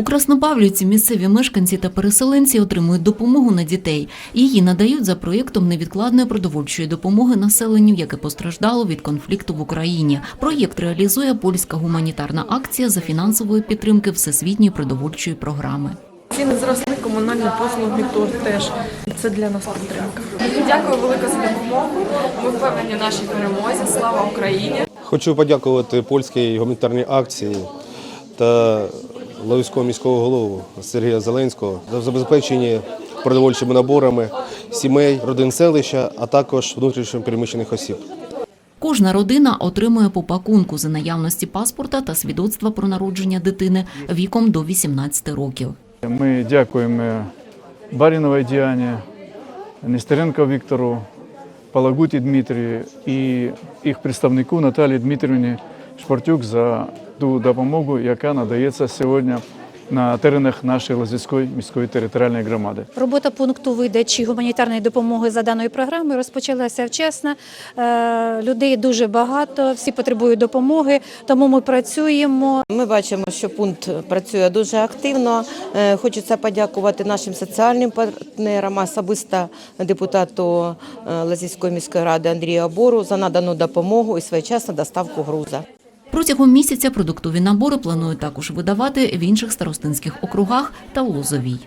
У Краснопавлівці місцеві мешканці та переселенці отримують допомогу на дітей. Її надають за проєктом невідкладної продовольчої допомоги населенню, яке постраждало від конфлікту в Україні. Проєкт реалізує польська гуманітарна акція за фінансової підтримки Всесвітньої продовольчої програми. Ціни зросли, комунальні послуги тут теж. Це для нас підтримка. Дякую велике за допомогу. Ми впевнені в нашій перемозі. Слава Україні! Хочу подякувати польській гуманітарній акції та Лавівського міського голову Сергія Зеленського за забезпечення продовольчими наборами сімей, родин селища, а також внутрішньо переміщених осіб. Кожна родина отримує по пакунку за наявності паспорта та свідоцтва про народження дитини віком до 18 років. Ми дякуємо Баріновій Діані, Нестеренко Віктору, Палагуті Дмитрію і їх представнику Наталії Дмитрівні Шпортюк за ту допомогу, яка надається сьогодні на теренах нашої Лозівської міської територіальної громади. Робота пункту видачі гуманітарної допомоги за даною програмою розпочалася вчасно. Е, Людей дуже багато, всі потребують допомоги, тому ми працюємо. Ми бачимо, що пункт працює дуже активно. Е, Хочеться подякувати нашим соціальним партнерам, особисто депутату е, Лазівської міської ради Андрію Абору за надану допомогу і своєчасну доставку груза. Протягом місяця продуктові набори планують також видавати в інших старостинських округах та у Лозовій.